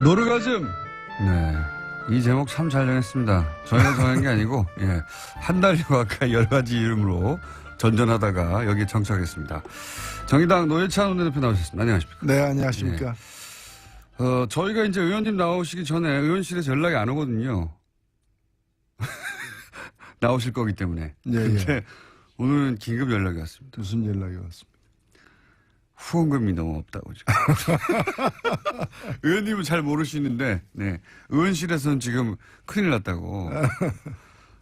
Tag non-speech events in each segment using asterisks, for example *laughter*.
노르가즘. 네. 이 제목 참 잘 정했습니다. 저희가 정한 게 아니고, 예. 한 달여 가까이 여러 가지 이름으로 전전하다가 여기에 정착했습니다. 정의당 노회찬 원내대표 나오셨습니다. 안녕하십니까. 네, 안녕하십니까. 어, 저희가 이제 의원님 나오시기 전에 의원실에서 연락이 안 오거든요. *laughs* 나오실 거기 때문에. 예, 예. 근데 오늘은 긴급 연락이 왔습니다. 무슨 연락이 왔습니까? 후원금이 너무 없다고 지금. *laughs* 의원님은 잘 모르시는데, 네. 의원실에서는 지금 큰일 났다고.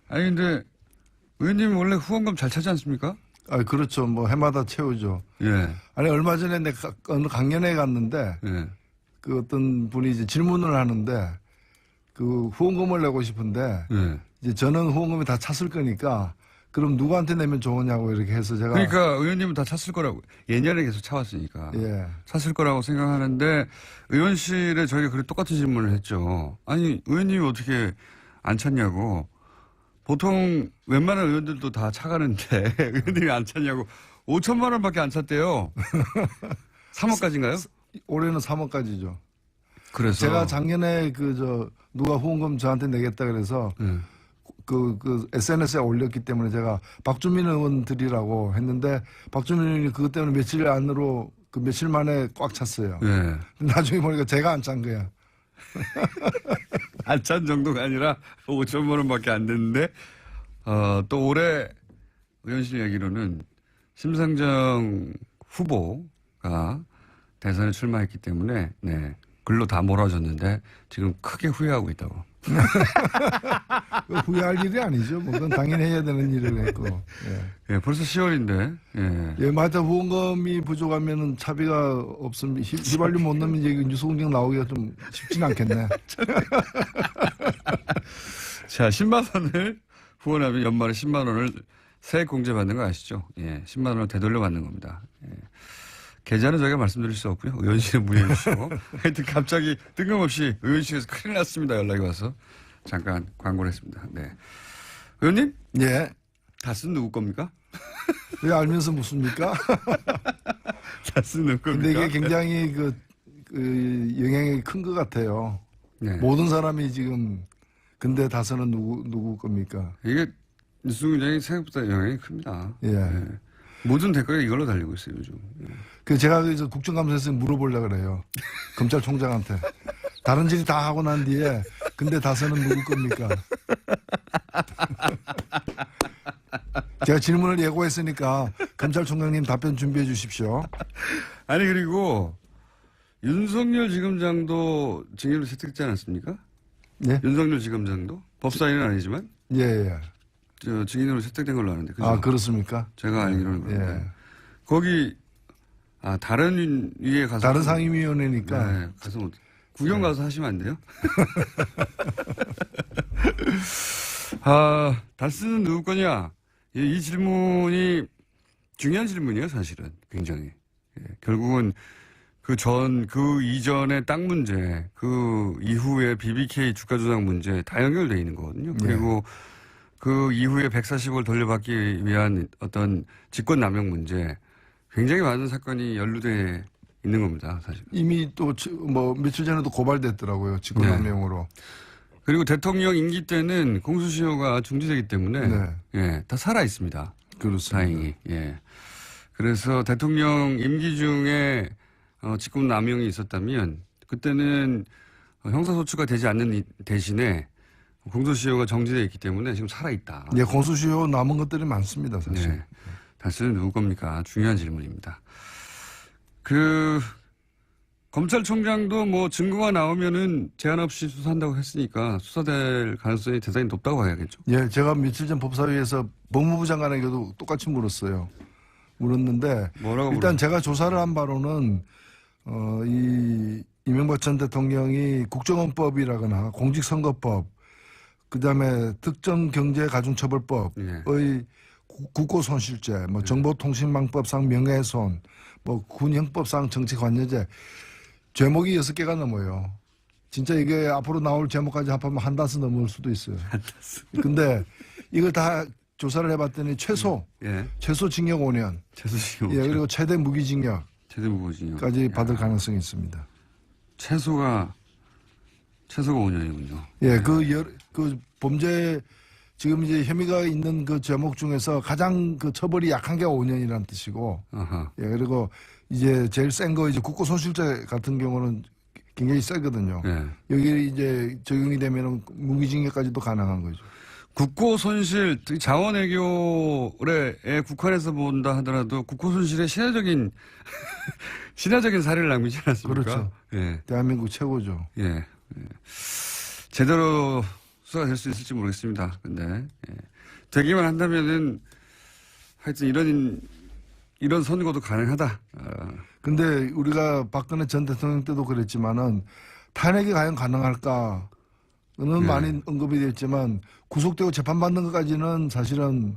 아니, 근데 의원님 원래 후원금 잘 차지 않습니까? 아, 그렇죠. 뭐 해마다 채우죠. 예. 아니 얼마 전에 내가 어느 강연회 갔는데 예. 그 어떤 분이 이제 질문을 하는데 그 후원금을 내고 싶은데 예. 이제 저는 후원금이 다 찼을 거니까 그럼 누구한테 내면 좋으냐고 이렇게 해서 제가 그러니까 의원님은 다 찼을 거라고. 예년에 계속 차왔으니까. 예. 찼을 거라고 생각하는데 의원실에 저희가 그래 똑같은 질문을 했죠. 아니 의원님이 어떻게 안 찼냐고. 보통 웬만한 의원들도 다 차가는데 *laughs* 의원님이 안 찼냐고. 5천만 원밖에 안 찼대요. 3억까지인가요? 올해는 3억까지죠. 그래서 제가 작년에 그 저 누가 후원금 저한테 내겠다 그래서 예. 그, 그 SNS에 올렸기 때문에 제가 박주민 의원 드리라고 했는데 박주민 의원이 그것 때문에 며칠 안으로 그 며칠 만에 꽉 찼어요. 예. 나중에 보니까 제가 안 찬 거야. *laughs* 안 찬 정도가 아니라 5천만 원밖에 안 됐는데 어, 또 올해 의원실 얘기로는 심상정 후보가 대선에 출마했기 때문에 네, 글로 다 몰아줬는데 지금 크게 후회하고 있다고. 후회할 일이 아니죠. 뭐 그건 당연히 해야 되는 일을 했고. 예. 예, 벌써 10월인데 예. 예, 맞아. 후원금이 부족하면은 차비가 없으면 휘- 휘발유 못 넣으면 이제 뉴스 공장 나오기가 좀 쉽진 않겠네. *laughs* 자 10만 원을 후원하면 연말에 10만 원을 세액 공제 받는 거 아시죠? 예, 10만 원을 되돌려 받는 겁니다. 예. 계좌는 저희가 말씀드릴 수 없고요. 의원실에 문의해 주시고. *laughs* 하여튼 갑자기 뜬금없이 의원실에서 큰일 났습니다. 연락이 와서. 잠깐 광고를 했습니다. 네. 의원님? 예. 다스는 누구 겁니까? *laughs* 왜 알면서 묻습니까? *laughs* 다스는 누구 근데 겁니까? 이게 굉장히 그, 그 영향이 큰 것 같아요. 네. 모든 사람이 지금 근데 다서는 누구 누구 겁니까? 이게 뉴스 굉장히 생각보다 영향이 큽니다. 예. 네. 모든 댓글이 이걸로 달리고 있어요, 요즘. 예. 그 제가 그래서 국정감사에서 물어보려 그래요. 검찰총장한테 다른 질다 하고 난 뒤에 근데 다서는 누구 겁니까? *laughs* 제가 질문을 예고했으니까 검찰총장님 답변 준비해 주십시오. 아니, 그리고 윤석열 지검장도 징계로 채택되지 않았습니까? 네? 윤석열 지검장도 법사위는 아니지만 예, 예. 저 증인으로 채택된 걸로 아는데 그죠? 아, 그렇습니까? 제가 알기로는 그런데 예. 거기 아 다른 위에 가서 다른 상임위원회니까 네, 가서 뭐 구경 가서 하시면 안 돼요? *laughs* 아 달스는 누구 거냐? 이, 이 질문이 중요한 질문이에요, 사실은 굉장히. 예, 결국은 그 전, 그 이전의 땅 문제, 그 이후에 BBK 주가 조작 문제 다 연결돼 있는 거거든요. 그리고 그 이후에 140을 돌려받기 위한 어떤 직권 남용 문제 굉장히 많은 사건이 연루돼 있는 겁니다, 사실. 이미 또 뭐 며칠 전에도 고발됐더라고요. 직권남용으로. 그리고 대통령 임기 때는 공수시효가 중지되기 때문에 네. 예, 다 살아 있습니다. 그렇습니다. 다행히. 예. 그래서 대통령 임기 중에 어, 직권 남용이 있었다면 그때는 어, 형사소추가 되지 않는 이- 대신에 공소시효가 정지되어 있기 때문에 지금 살아 있다. 예, 공수시효 남은 것들이 많습니다, 사실. 네. 다스는 누구 겁니까? 중요한 질문입니다. 그 검찰총장도 뭐 증거가 나오면은 제한 없이 수사한다고 했으니까 수사될 가능성이 대단히 높다고 봐야겠죠. 예, 제가 며칠 전 법사위에서 법무부 장관에게도 똑같이 물었어요. 물었는데 뭐라고 일단 제가 조사를 한 바로는 어, 이 이명박 전 대통령이 국정원법이라거나 공직선거법, 그다음에 특정경제가중처벌법의 예. 구- 국고손실죄, 뭐 정보통신망법상 명예훼손, 뭐 군형법상 정치관여죄 제목이 여섯 개가 넘어요. 진짜 이게 앞으로 나올 제목까지 합하면 한 다스 넘을 수도 있어요. 근데 이걸 다 조사를 해봤더니 최소 예. 최소 징역 5년, 최소시효. 예, 그리고 최대 무기징역까지 최대 무고징역. 받을 가능성이 있습니다. 최소가 최소가 5년이군요. 예, 그, 여, 그 범죄 지금 이제 혐의가 있는 그 제목 중에서 가장 그 처벌이 약한 게 5년이라는 뜻이고, 아하. 예, 그리고 이제 제일 센 거 이제 국고 손실죄 같은 경우는 굉장히 세거든요. 예. 여기 이제 적용이 되면은 무기징역까지도 가능한 거죠. 국고 손실, 특히 자원 외교에 국한해서 본다 하더라도 국고 손실의 신화적인 *laughs* 신화적인 사례를 남기지 않았습니까? 그렇죠. 예, 대한민국 최고죠. 예, 예. 제대로 수사가 될수 있을지 모르겠습니다. 근데 예. 되기만 한다면은 하여튼 이런 이런 선거도 가능하다. 아, 근데 우리가 박근혜 전 대통령 때도 그랬지만은 탄핵이 과연 가능할까는 네. 많이 언급이 됐지만 구속되고 재판받는 것까지는 사실은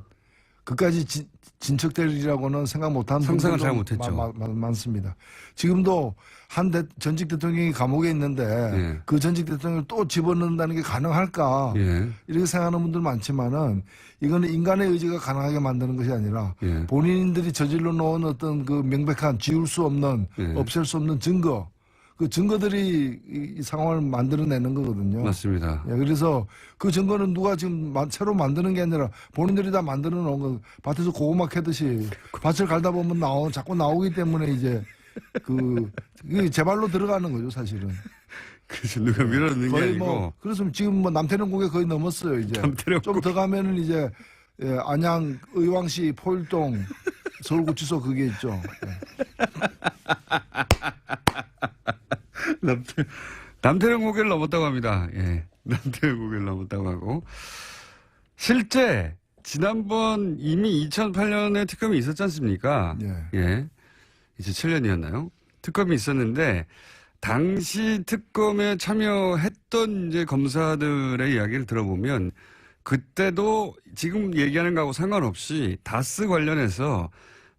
그까지 진, 진척되리라고는 생각 못하는 상상을 잘 못했죠. 마- 마- 많습니다. 지금도 한 대, 전직 대통령이 감옥에 있는데 예. 그 전직 대통령을 또 집어넣는다는 게 가능할까 예, 이렇게 생각하는 분들 많지만은 이거는 인간의 의지가 가능하게 만드는 것이 아니라 예. 본인들이 저질러 놓은 어떤 그 명백한 지울 수 없는 예. 없앨 수 없는 증거 그 증거들이 이, 이 상황을 만들어내는 거거든요. 맞습니다. 예, 그래서 그 증거는 누가 지금 마- 새로 만드는 게 아니라 본인들이 다 만들어 놓은 거 밭에서 고구마 캐듯이 밭을 갈다 보면 나오 자꾸 나오기 때문에 이제 그 이게 제 발로 들어가는 거죠 사실은. 그래서 누가 밀어넣는 게 거의 아니고 뭐 그래서 지금 뭐 남태령 국에 거의 넘었어요 이제. 남태령 좀더 가면은 이제 예, 안양 의왕시 포일동 서울구치소 그게 있죠. 예. *laughs* *laughs* 남태, 남태령 고개를 넘었다고 합니다. 예. 남태령 고개를 넘었다고 하고. 실제, 지난번 이미 2008년에 특검이 있었지 않습니까? 예. 예. 2007년이었나요? 특검이 있었는데, 당시 특검에 참여했던 이제 검사들의 이야기를 들어보면, 그때도 지금 얘기하는 거하고 상관없이 다스 관련해서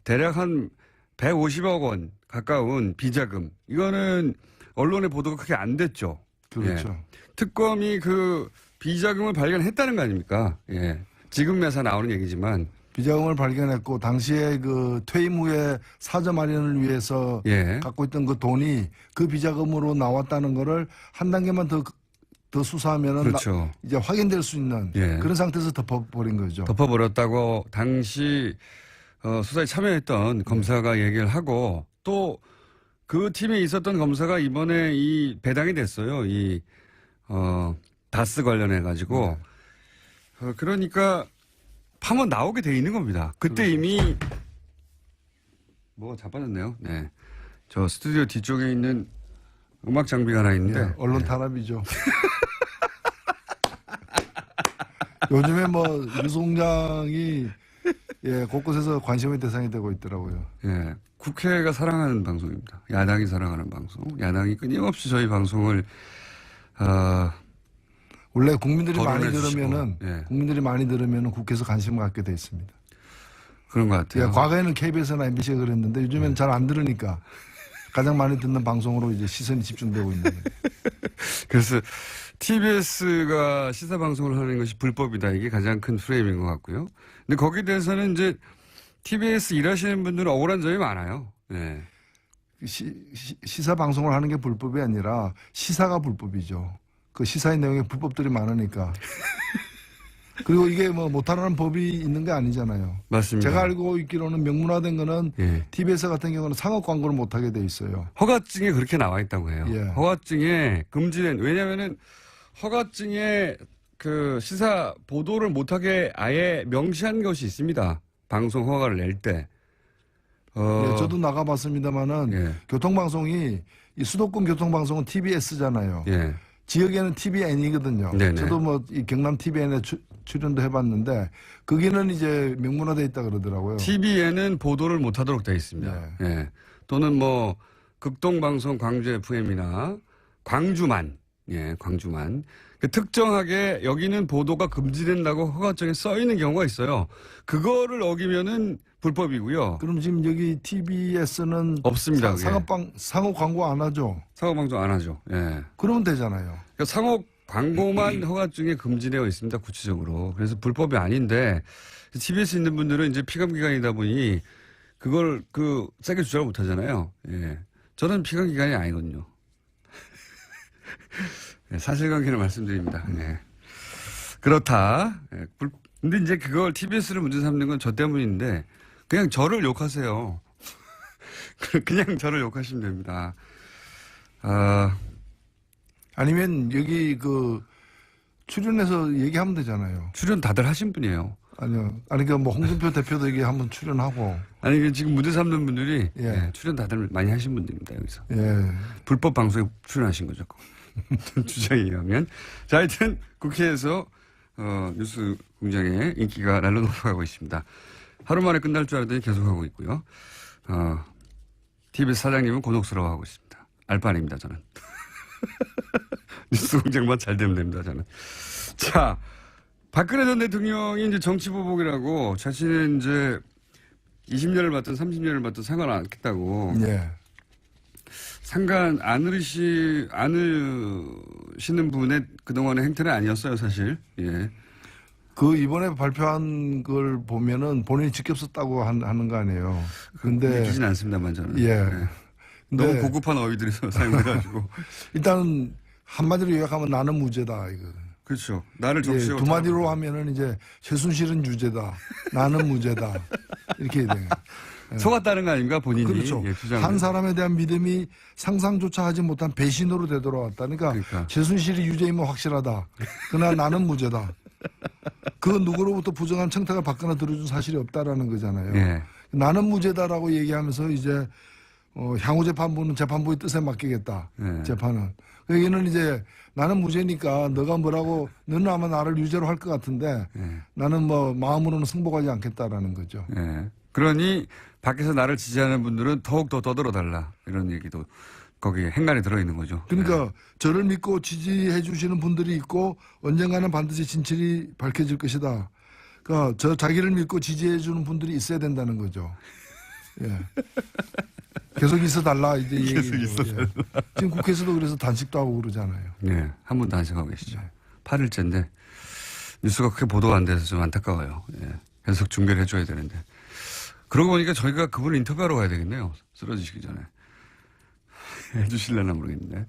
대략 한 150억 원 가까운 비자금. 이거는 언론의 보도가 크게 안 됐죠. 그렇죠. 특검이 그 비자금을 발견했다는 거 아닙니까? 예. 지금 매사 나오는 얘기지만, 비자금을 발견했고 당시에 그 퇴임 후에 사저 마련을 위해서 예. 갖고 있던 그 돈이 그 비자금으로 나왔다는 거를 한 단계만 더, 더 수사하면은 그렇죠. 이제 확인될 수 있는 예. 그런 상태에서 덮어버린 거죠. 덮어버렸다고 당시 어, 수사에 참여했던 검사가 얘기를 하고 또 그 팀에 있었던 검사가 이번에 이 배당이 됐어요. 이 어, 다스 관련해 가지고 어, 그러니까 파면 나오게 돼 있는 겁니다. 그때 이미 뭐가 자빠졌네요. 네, 저 스튜디오 뒤쪽에 있는 음악 장비가 하나 있는데 예, 언론 탄압이죠. *laughs* 요즘에 뭐 유송장이 예, 곳곳에서 관심의 대상이 되고 있더라고요. 예, 국회가 사랑하는 방송입니다. 야당이 사랑하는 방송. 야당이 끊임없이 저희 방송을 어, 원래 국민들이 많이 주시고, 들으면은 예. 국민들이 많이 들으면은 국회에서 관심을 갖게 돼 있습니다. 그런 것 예, 같아요. 과거에는 KBS나 MBC가 그랬는데 요즘에는 네. 잘안 들으니까 가장 많이 듣는 방송으로 이제 시선이 집중되고 있는 거예요. *laughs* 그래서 TBS가 시사 방송을 하는 것이 불법이다. 이게 가장 큰 프레임인 것 같고요. 근데 거기에 대해서는 이제 TBS 일하시는 분들은 억울한 점이 많아요. 예. 시, 사 방송을 하는 게 불법이 아니라 시사가 불법이죠. 그 시사의 내용에 불법들이 많으니까. *laughs* 그리고 이게 뭐 못하라는 법이 있는 게 아니잖아요. 맞습니다. 제가 알고 있기로는 명문화된 거는 예. TBS 같은 경우는 상업 광고를 못 하게 돼 있어요. 허가증에 그렇게 나와 있다고 해요. 예. 허가증에 금지된 왜냐면은 허가증에 그 시사 보도를 못하게 아예 명시한 것이 있습니다. 방송 허가를 낼 때. 어, 예, 저도 나가봤습니다만은 예. 교통방송이 이 수도권 교통방송은 TBS잖아요. 예. 지역에는 TVN이거든요. 네네. 저도 뭐 이 경남 TVN에 출연도 해봤는데 거기는 이제 명문화돼 있다 그러더라고요. TV에는 보도를 못하도록 되어 있습니다. 네. 예. 또는 뭐 극동방송 광주 FM이나 광주만, 예, 광주만 그 특정하게 여기는 보도가 금지된다고 허가증에 써 있는 경우가 있어요. 그거를 어기면은 불법이고요. 그럼 지금 여기 TBS는 없습니다. 그게. 상업방 상업 광고 안 하죠. 상업 방송 안 하죠. 예. 그러면 되잖아요. 그러니까 상업 광고만 허가증에 금지되어 있습니다. 구체적으로. 그래서 불법이 아닌데 TBS 있는 분들은 이제 피감 기관이다 보니 그걸 그 세게 주장을 못 하잖아요. 예. 저는 피감 기관이 아니거든요. 네, 사실관계를 말씀드립니다. 네. 그렇다. 네, 불- 근데 이제 그걸 TBS를 문제 삼는 건 저 때문인데 그냥 저를 욕하세요. *laughs* 그냥 저를 욕하시면 됩니다. 아, 아니면 여기 그 출연해서 얘기하면 되잖아요. 출연 다들 하신 분이에요. 아니요. 아니 그뭐 홍준표 대표도 여기 한번 출연하고 아니 그 지금 문제 삼는 분들이 예. 예, 출연 다들 많이 하신 분들입니다 여기서 예. 불법 방송에 출연하신 거죠. *laughs* 주장에 의하면 자 하여튼 국회에서 어, 뉴스 공장의 인기가 날로 높아가고 있습니다. 하루 만에 끝날 줄 알았더니 계속하고 있고요. 어, TBS 사장님은 곤혹스러워하고 있습니다. 알바 아닙니다 저는. *laughs* 뉴스 공장만 잘 되면 됩니다 저는. 자 박근혜 전 대통령이 이제 정치보복이라고 자신은 이제 20년을 맡든 30년을 맡든 상관 않겠다고 예. 상관 안으시 안으시는 분의 그동안의 행태는 아니었어요 사실 예 그 이번에 발표한 걸 보면은 본인이 직접 썼다고 한- 하는 거 아니에요. 근데 믿기진 않습니다만 저는 예. 예. 너무 고급한 어휘들이 사용돼가지고 일단 한마디로 요약하면 나는 무죄다 이거. 그렇죠 나를 예, 적시하고 두 마디로 하면은 이제 최순실은 유죄다. 나는 무죄다. 이렇게 돼요. *laughs* 속았다는 거 아닙니까 본인이 그렇죠. 예. 한 사람에 대한 믿음이 상상조차 하지 못한 배신으로 되돌아왔다. 그러니까, 그러니까. 최순실이 유죄이면 확실하다. 그러나 나는 무죄다. 그 누구로부터 부정한 청탁을 받거나 들어준 사실이 없다라는 거잖아요. 예. 나는 무죄다라고 얘기하면서 이제 어, 향후 재판부는 재판부의 뜻에 맡기겠다. 예. 재판은. 여기는 이제 나는 무죄니까 너가 뭐라고 너는 아마 나를 유죄로 할 것 같은데 예. 나는 뭐 마음으로는 승복하지 않겠다라는 거죠. 예. 그러니 밖에서 나를 지지하는 분들은 더욱 더 떠들어 달라 이런 얘기도 거기에 행간에 들어 있는 거죠. 그러니까 저를 믿고 지지해 주시는 분들이 있고 언젠가는 반드시 진실이 밝혀질 것이다. 그러니까 저 자기를 믿고 지지해 주는 분들이 있어야 된다는 거죠. 예. *laughs* 계속 있어 달라 이제 이 계속. 있어 예. 지금 국회에서도 그래서 단식도 하고 그러잖아요. 예, 한안 생각하고 계시죠. 8일째인데 뉴스가 그렇게 보도가 안 돼서 좀 안타까워요. 예, 계속 중계를 해줘야 되는데. 그러고 보니까 저희가 그분을 인터뷰하러 가야 되겠네요. 쓰러지시기 전에. *laughs* 해주실려나 모르겠는데.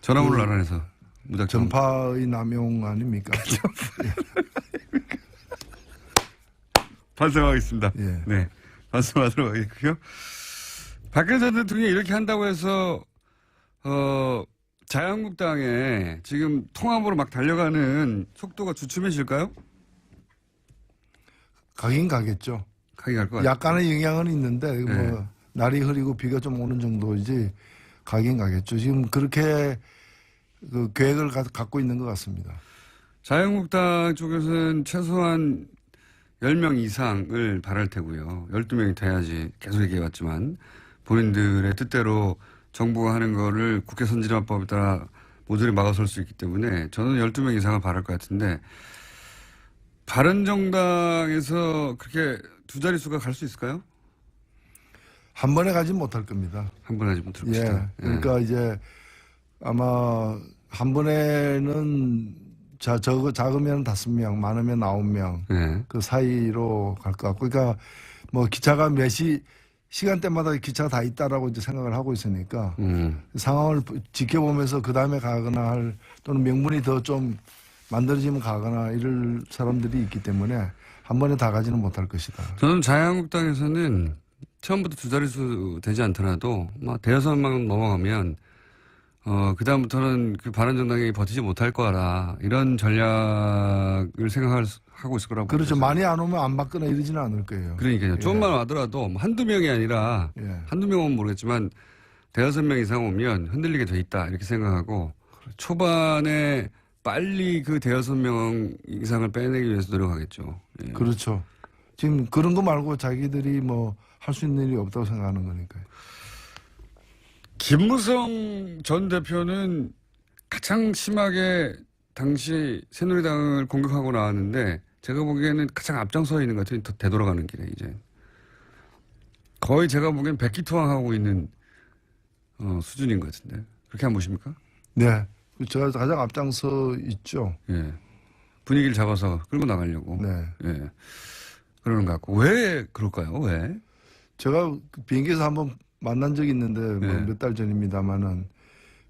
전화번호를 알아내서 무작정. 전파의 남용 아닙니까? *laughs* 반성하겠습니다. 예. 네. 반성하도록 하겠고요. 박근혜 전 대통령이 이렇게 한다고 해서, 어, 자유한국당에 지금 통합으로 막 달려가는 속도가 주춤해질까요? 가긴 가겠죠. 가기 갈것 같아요. 약간의 영향은 있는데 뭐 네. 날이 흐리고 비가 좀 오는 정도이지 가긴 가겠죠. 지금 그렇게 그 계획을 가- 갖고 있는 것 같습니다. 자유한국당 쪽에서는 최소한 10명 이상을 바랄 테고요. 12명이 돼야지 계속 얘기해왔지만 본인들의 뜻대로 정부가 하는 거를 국회 선진화법에 따라 모조리 막아설 수 있기 때문에 저는 12명 이상을 바랄 것 같은데 바른정당에서 그렇게 두 자릿수가 갈 수 있을까요? 한 번에 가진 못할 겁니다. 한번 하지 못할 예. 것이다. 그러니까 이제 아마 한 번에는 자, 저, 작으면 다섯 명, 많으면 아홉 명. 예. 그 사이로 갈 것 같고. 그러니까 뭐 기차가 몇 시, 시간대마다 기차가 다 있다라고 이제 생각을 하고 있으니까 음. 상황을 지켜보면서 그 다음에 가거나 할 또는 명분이 더 좀 만들어지면 가거나 이럴 사람들이 있기 때문에 한 번에 다 가지는 못할 것이다. 저는 자유한국당에서는 처음부터 두 자릿수 되지 않더라도 막 대여섯 명 넘어가면 어 그다음부터는 그 바른정당이 버티지 못할 거라 이런 전략을 생각을 하고 있을 거라고 그렇죠. 많이 안 오면 안 받거나 이러지는 않을 거예요. 그러니까요. 조금만 와더라도 뭐 한두 명이 아니라 예. 한두 명은 모르겠지만 대여섯 명 이상 오면 흔들리게 돼 있다 이렇게 생각하고 초반에 빨리 그 대여섯 명 이상을 빼내기 위해서 노력하겠죠. 예. 그렇죠. 지금 그런 거 말고 자기들이 뭐 할 수 있는 일이 없다고 생각하는 거니까요. 김무성 전 대표는 가장 심하게 당시 새누리당을 공격하고 나왔는데 제가 보기에는 가장 앞장서 있는 것 같아요. 더 되돌아가는 길에 이제 거의 제가 보기엔 백기투항하고 있는 어, 수준인 것 같은데 그렇게 안 보십니까? 네. 제가 가장 앞장서 있죠. 예. 분위기를 잡아서 끌고 나가려고 네. 예. 그러는 것 같고 왜 그럴까요? 왜? 제가 그 비행기에서 한번 만난 적이 있는데 네. 몇달 전입니다만은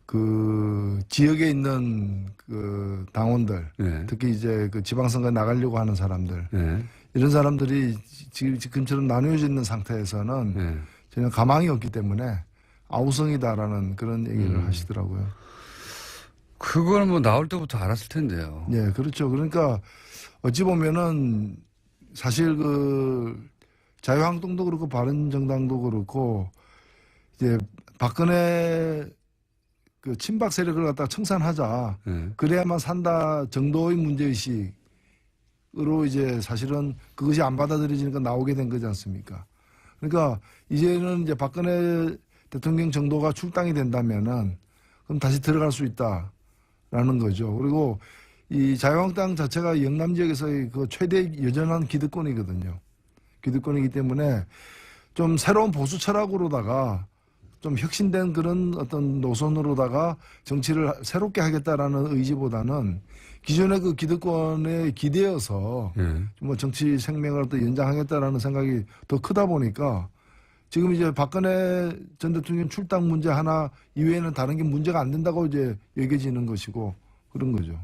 그 지역에 있는 그 당원들 예. 특히 이제 그 지방선거 에 나가려고 하는 사람들 예. 이런 사람들이 지금 지금처럼 나누어져 있는 상태에서는 예. 전혀 가망이 없기 때문에 아우성이다라는 그런 얘기를 음. 하시더라고요. 그걸 뭐 나올 때부터 알았을 텐데요. 예, 그렇죠. 그러니까 어찌 보면은 사실 그 자유한국당도 그렇고 바른정당도 그렇고 이제 박근혜 그 친박 세력을 갖다 청산하자 예. 그래야만 산다 정도의 문제 의식으로 이제 사실은 그것이 안 받아들여지니까 나오게 된 거지 않습니까? 그러니까 이제는 이제 박근혜 대통령 정도가 출당이 된다면은 그럼 다시 들어갈 수 있다 라는 거죠. 그리고 이 자유한국당 자체가 영남 지역에서의 그 최대 여전한 기득권이거든요. 기득권이기 때문에 좀 새로운 보수 철학으로다가 좀 혁신된 그런 어떤 노선으로다가 정치를 새롭게 하겠다라는 의지보다는 기존의 그 기득권에 기대어서 예. 뭐 정치 생명을 또 연장하겠다라는 생각이 더 크다 보니까 지금 이제 박근혜 전 대통령 출당 문제 하나 이외에는 다른 게 문제가 안 된다고 이제 여겨지는 것이고 그런 거죠.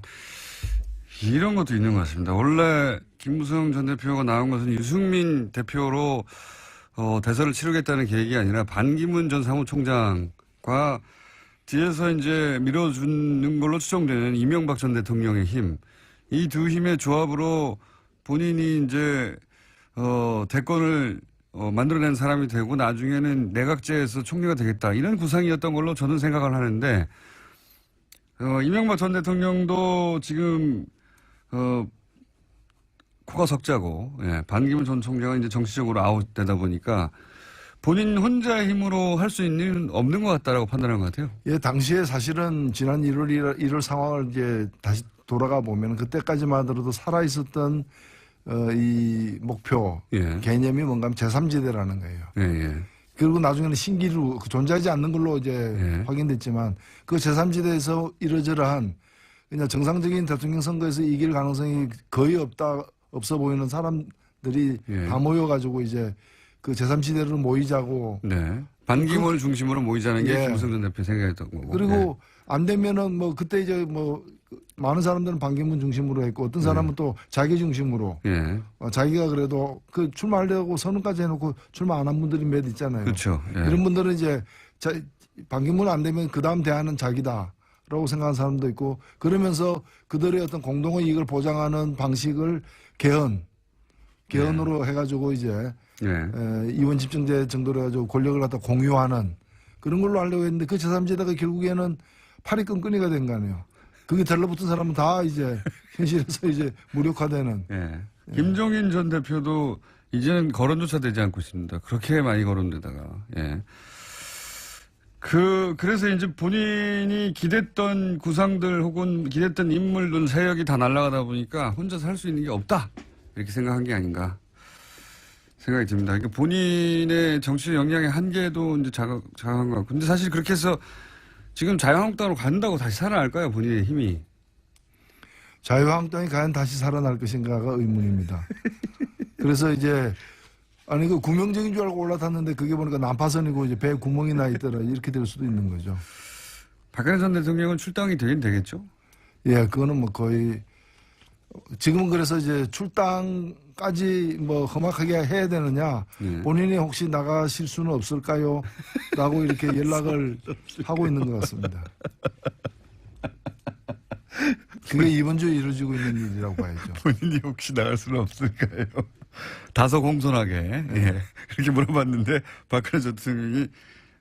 이런 것도 있는 것 같습니다. 원래 김무성 전 대표가 나온 것은 유승민 대표로 어, 대선을 치르겠다는 계획이 아니라 반기문 전 사무총장과 뒤에서 이제 밀어주는 걸로 추정되는 이명박 전 대통령의 힘. 이 두 힘의 조합으로 본인이 이제, 어, 대권을 어, 만들어낸 사람이 되고 나중에는 내각제에서 총리가 되겠다. 이런 구상이었던 걸로 저는 생각을 하는데, 어, 이명박 전 대통령도 지금 어, 코가 석자고, 예, 반기문 전 총장은 이제 정치적으로 아웃되다 보니까 본인 혼자의 힘으로 할 수 있는 없는 것 같다라고 판단한 것 같아요. 예, 당시에 사실은 지난 1월 1월, 1월 상황을 이제 다시 돌아가 보면 그때까지만 하더라도 살아 있었던 어, 이 목표 예, 개념이 뭔가 하면 제3지대라는 거예요. 예, 예. 그리고 나중에는 신기루 그 존재하지 않는 걸로 이제 예. 확인됐지만 그 제3지대에서 이러저러한 그냥 정상적인 대통령 선거에서 이길 가능성이 거의 없다 없어 보이는 사람들이 예. 다 모여 가지고 이제 그 제3지대로 모이자고 네. 반기문을 중심으로 모이자는 게 예. 김무성 전 대표 생각이었던 거고. 그리고 안 되면은 뭐 그때 이제 뭐 많은 사람들은 반기문 중심으로 했고 어떤 사람은 또 자기 중심으로 예, 예. 어, 자기가 그래도 그 출마하려고 선언까지 해놓고 출마 안 한 분들이 몇 있잖아요. 그렇죠. 예. 이런 분들은 이제 자, 반기문 안 되면 그 다음 대안은 자기다라고 생각하는 사람도 있고 그러면서 그들의 어떤 공동의 이익을 보장하는 방식을 개헌 개헌으로 해가지고 이제 예. 에, 이원 집정제 정도로 해가지고 권력을 갖다 공유하는 그런 걸로 하려고 했는데 그 제3지대가 결국에는 팔이 끈끈이가 된 거 아니에요. 그게 달라붙은 사람은 다 이제 현실에서 이제 무력화되는 예. 김종인 전 대표도 이제는 거론조차 되지 않고 있습니다. 그렇게 많이 거론되다가. 예. 그, 그래서 이제 본인이 기댔던 구상들 혹은 기댔던 인물들 세력이 다 날아가다 보니까 혼자서 할수 있는 게 없다. 이렇게 생각한 게 아닌가 생각이 듭니다. 그러니까 본인의 정치 역량의 한계도 이제 자각, 자각한 것 같고. 근데 사실 그렇게 해서 지금 자유한국당으로 간다고 다시 살아날까요? 본인의 힘이. 자유한국당이 과연 다시 살아날 것인가가 의문입니다. 그래서 이제 아니 그 구명정인 줄 알고 올라탔는데 그게 보니까 난파선이고 이제 배에 구멍이 나 있더라 이렇게 될 수도 있는 거죠. 박근혜 전 대통령은 출당이 되긴 되겠죠? 예, 그거는 뭐 거의 지금은 그래서 이제 출당까지 뭐 험악하게 해야 되느냐 예. 본인이 혹시 나가실 수는 없을까요? 라고 이렇게 *laughs* 연락을 하고 있는 것 같습니다. *laughs* 그게 이번 주에 이루어지고 있는 일이라고 봐야죠. 본인이 혹시 나갈 수는 없을까요? *laughs* 다소 공손하게 예. 그렇게 물어봤는데 박근혜 전 대통령이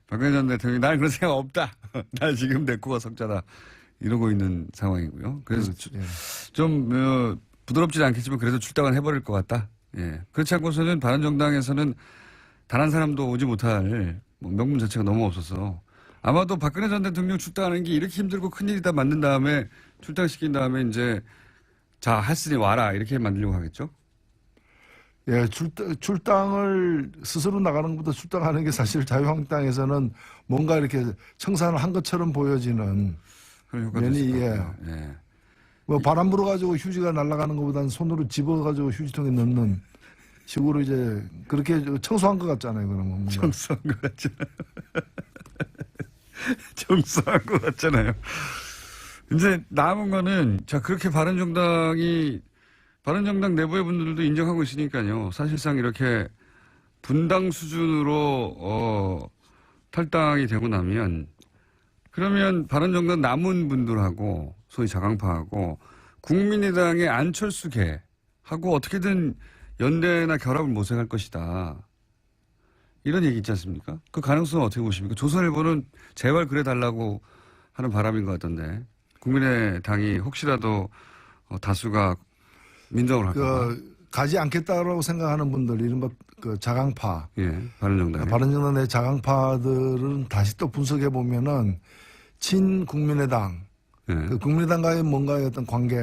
박근혜 전 대통령이 난 그런 생각 없다. 나 지금 내 코가 석자다. 이러고 있는 상황이고요. 그래서 그렇죠. 예. 좀 어, 부드럽지 않겠지만 그래도 출당을 해버릴 것 같다. 예. 그렇지 않고서는 바른정당에서는 단 한 사람도 오지 못할 뭐 명분 자체가 너무 없어서 아마도 박근혜 전 대통령 출당하는 게 이렇게 힘들고 큰일이다 만든 다음에 출당시킨 다음에 이제 자 했으니 와라 이렇게 만들려고 하겠죠. 예, 출당, 출당을 스스로 나가는 것보다 출당하는 게 사실 자유한국당에서는 뭔가 이렇게 청산을 한 것처럼 보여지는 그런 효과도 면이, 것 예. 예. 뭐 바람 불어가지고 휴지가 날아가는 것보다는 손으로 집어가지고 휴지통에 넣는 식으로 이제 그렇게 청소한 것 같잖아요. 그러면. 청소한 것 같죠. 정상한 *laughs* 것 같잖아요. 이제 남은 거는 자 그렇게 바른정당이 바른정당 내부의 분들도 인정하고 있으니까요. 사실상 이렇게 분당 수준으로 어, 탈당이 되고 나면 그러면 바른정당 남은 분들하고 소위 자강파하고 국민의당의 안철수계하고 어떻게든 연대나 결합을 모색할 것이다. 이런 얘기 있지 않습니까? 그 가능성은 어떻게 보십니까? 조선일보는 제발 그래 달라고 하는 바람인 것 같던데 국민의당이 혹시라도 어, 다수가 민정을 할까? 그 가지 않겠다라고 생각하는 분들 이른바 그 자강파 예, 바른정당. 바른정당 내 자강파들은 다시 또 분석해 보면은 친국민의당 예. 그 국민의당과의 뭔가의 어떤 관계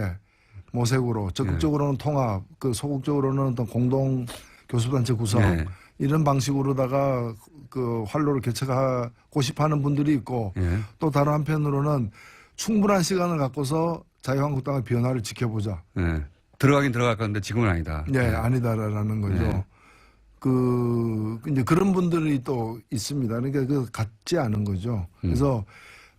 모색으로 적극적으로는 통합 그 소극적으로는 어떤 공동 교섭단체 구성 예. 이런 방식으로다가 그 활로를 개척하고 싶어하는 분들이 있고 예. 또 다른 한편으로는 충분한 시간을 갖고서 자유한국당의 변화를 지켜보자. 예. 들어가긴 들어갈 건데 지금은 아니다. 예, 아니다라는 거죠. 네. 그 이제 그런 분들이 또 있습니다. 그러니까 그 같지 않은 거죠. 그래서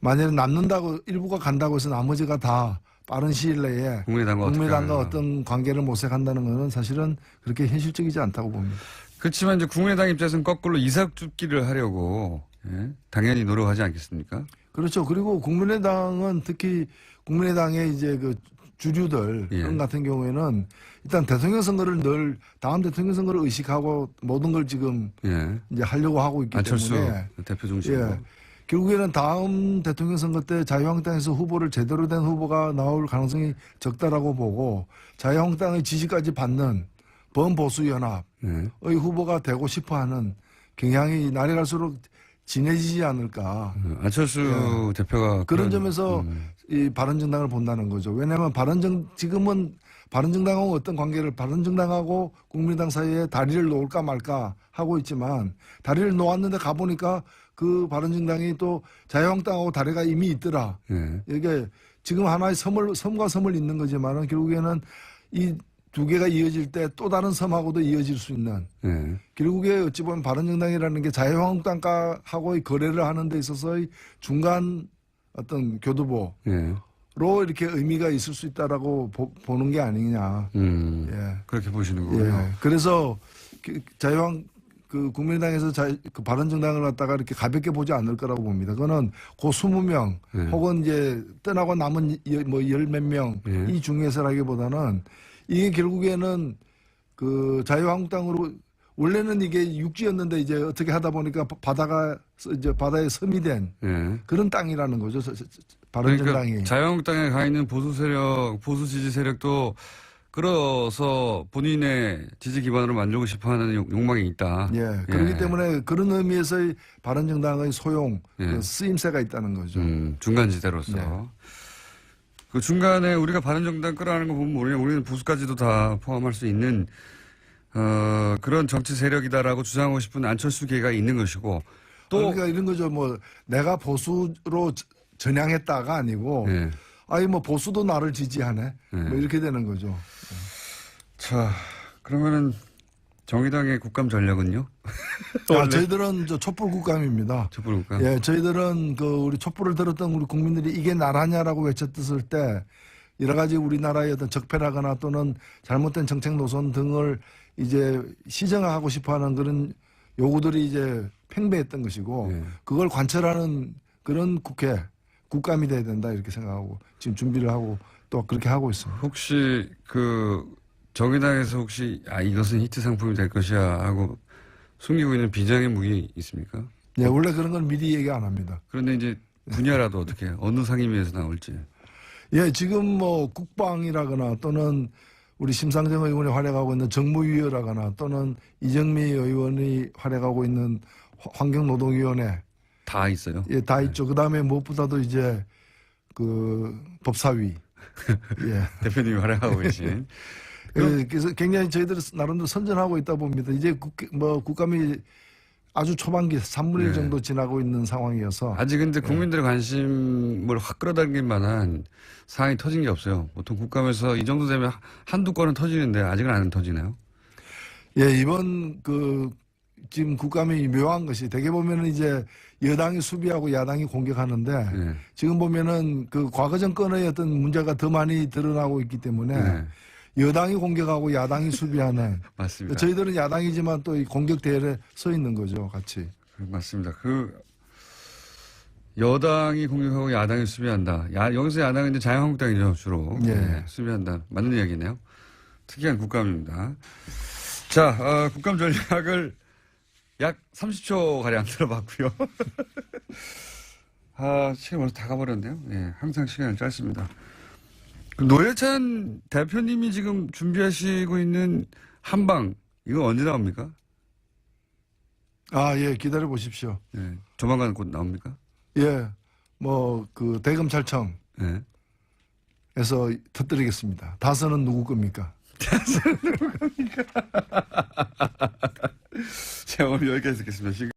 만약에 남는다고 일부가 간다고 해서 나머지가 다 빠른 시일 내에 국민의당과 국민당과 하나. 어떤 관계를 모색한다는 것은 사실은 그렇게 현실적이지 않다고 봅니다. 그렇지만 이제 국민의당 입장에서는 거꾸로 이삭줍기를 하려고 예? 당연히 노력하지 않겠습니까? 그렇죠. 그리고 국민의당은 특히 국민의당의 이제 그 주류들 예. 은 같은 경우에는 일단 대통령 선거를 늘 다음 대통령 선거를 의식하고 모든 걸 지금 예. 이제 하려고 하고 있기 안철수 때문에 대표 중심으로. 예. 결국에는 다음 대통령 선거 때 자유한국당에서 후보를 제대로 된 후보가 나올 가능성이 적다라고 보고 자유한국당의 지지까지 받는 범보수연합의 예. 후보가 되고 싶어하는 경향이 날이 갈수록 진해지지 않을까 어, 안철수 대표가 예. 그런 그런- 점에서 음, 이 바른정당을 본다는 거죠. 왜냐하면 바른정 지금은 바른정당하고 어떤 관계를 바른정당하고 국민당 사이에 다리를 놓을까 말까 하고 있지만 다리를 놓았는데 가 보니까 그 바른정당이 또 자유한국당하고 다리가 이미 있더라. 예. 이게 지금 하나의 섬을 섬과 섬을 잇는 거지만은 결국에는 이 두 개가 이어질 때 또 다른 섬하고도 이어질 수 있는 예. 결국에 어찌 보면 바른정당이라는 게 자유한국당하고의 거래를 하는 데 있어서의 중간 어떤 교두보 예. 로 이렇게 의미가 있을 수 있다라고 보, 는게 아니냐. 음, 예. 그렇게 보시는 거군요. 예. 그래서 그 자유한 그 국민의당에서 자, 그 바른정당을 갖다가 이렇게 가볍게 보지 않을 거라고 봅니다. 그거는 그 20명 예. 혹은 이제 떠나고 남은 뭐열몇 명이 예. 중에서라기보다는 이게 결국에는 그 자유한국당으로 원래는 이게 육지였는데 이제 어떻게 하다 보니까 바- 바다가 이제 바다에 섬이 된 예. 그런 땅이라는 거죠. 저- 바른정당이. 그러니까 자유한국당에 가 있는 보수 세력, 보수 지지 세력도 끌어서 본인의 지지 기반으로 만들고 싶어하는 욕- 욕망이 있다. 예. 그렇기 예. 때문에 그런 의미에서의 바른정당의 소용, 예. 그 쓰임새가 있다는 거죠. 음, 중간 지대로서. 네. 그 중간에 우리가 바른정당 끌어가는 거 보면 우리는, 우리는 보수까지도 다 포함할 수 있는 어, 그런 정치 세력이다라고 주장하고 싶은 안철수계가 있는 것이고 또 그러니까 이런 거죠. 뭐 내가 보수로 저- 전향했다가 아니고 예. 아니 뭐 보수도 나를 지지하네. 예. 뭐 이렇게 되는 거죠. 자 그러면은 정의당의 국감 전략은요? 아, 저희들은 저 촛불 국감입니다. 촛불 국감. 예, 저희들은 그 우리 촛불을 들었던 우리 국민들이 이게 나라냐라고 외쳤을 때 여러 가지 우리나라의 어떤 적폐라거나 또는 잘못된 정책 노선 등을 이제 시정하고 싶어하는 그런 요구들이 이제 팽배했던 것이고 예. 그걸 관철하는 그런 국회 국감이 돼야 된다 이렇게 생각하고 지금 준비를 하고 또 그렇게 하고 있습니다. 혹시 그 정의당에서 혹시 아 이것은 히트 상품이 될 것이야 하고 숨기고 있는 비장의 무기 있습니까? 예, 원래 그런 건 미리 얘기 안 합니다. 그런데 이제 분야라도 어떻게? 어느 상임위에서 나올지. 예, 지금 뭐 국방이라거나 또는 우리 심상정 의원이 활약하고 있는 정무위원회라거나 또는 이정미 의원이 활약하고 있는 화- 환경노동위원회 다 있어요. 예, 다 있죠. 그 다음에 무엇보다도 이제 그 법사위. *laughs* 예. 대표님이 활약하고 계신. *laughs* 예, 그래서 굉장히 저희들 나름대로 선전하고 있다 봅니다. 이제 국, 뭐 국감이 아주 초반기 3분의 1 네. 정도 지나고 있는 상황이어서 아직 근데 국민들의 관심을 확 끌어당길 만한 사안이 터진 게 없어요. 보통 국감에서 이 정도 되면 한두 건은 터지는데 아직은 안 터지나요? 예, 이번 그 지금 국감이 묘한 것이 대개 보면은 이제 여당이 수비하고 야당이 공격하는데 예. 지금 보면은 그 과거 정권의 어떤 문제가 더 많이 드러나고 있기 때문에 네. 여당이 공격하고 야당이 수비하는 *laughs* 맞습니다. 저희들은 야당이지만 또 이 공격 대열에 서 있는 거죠, 같이. 그, 맞습니다. 그 여당이 공격하고 야당이 수비한다. 야, 여기서 야당은 이제 자유한국당이죠 주로 예. 네, 수비한다. 맞는 이야기네요. 특이한 국감입니다. 자, 어, 국감 전략을 약 30초 가량 *laughs* 들어봤고요. *laughs* 아, 시간 벌써 다 가버렸네요. 예, 항상 시간이 짧습니다. 그 노회찬 대표님이 지금 준비하시고 있는 한방 이거 언제 나옵니까? 아, 예, 기다려 보십시오. 예, 조만간 곧 나옵니까? 예, 뭐 그 대검찰청에서 예. 터뜨리겠습니다. 다선은 누구 겁니까? *laughs* 자, *laughs* 오늘 여기까지 듣겠습니다.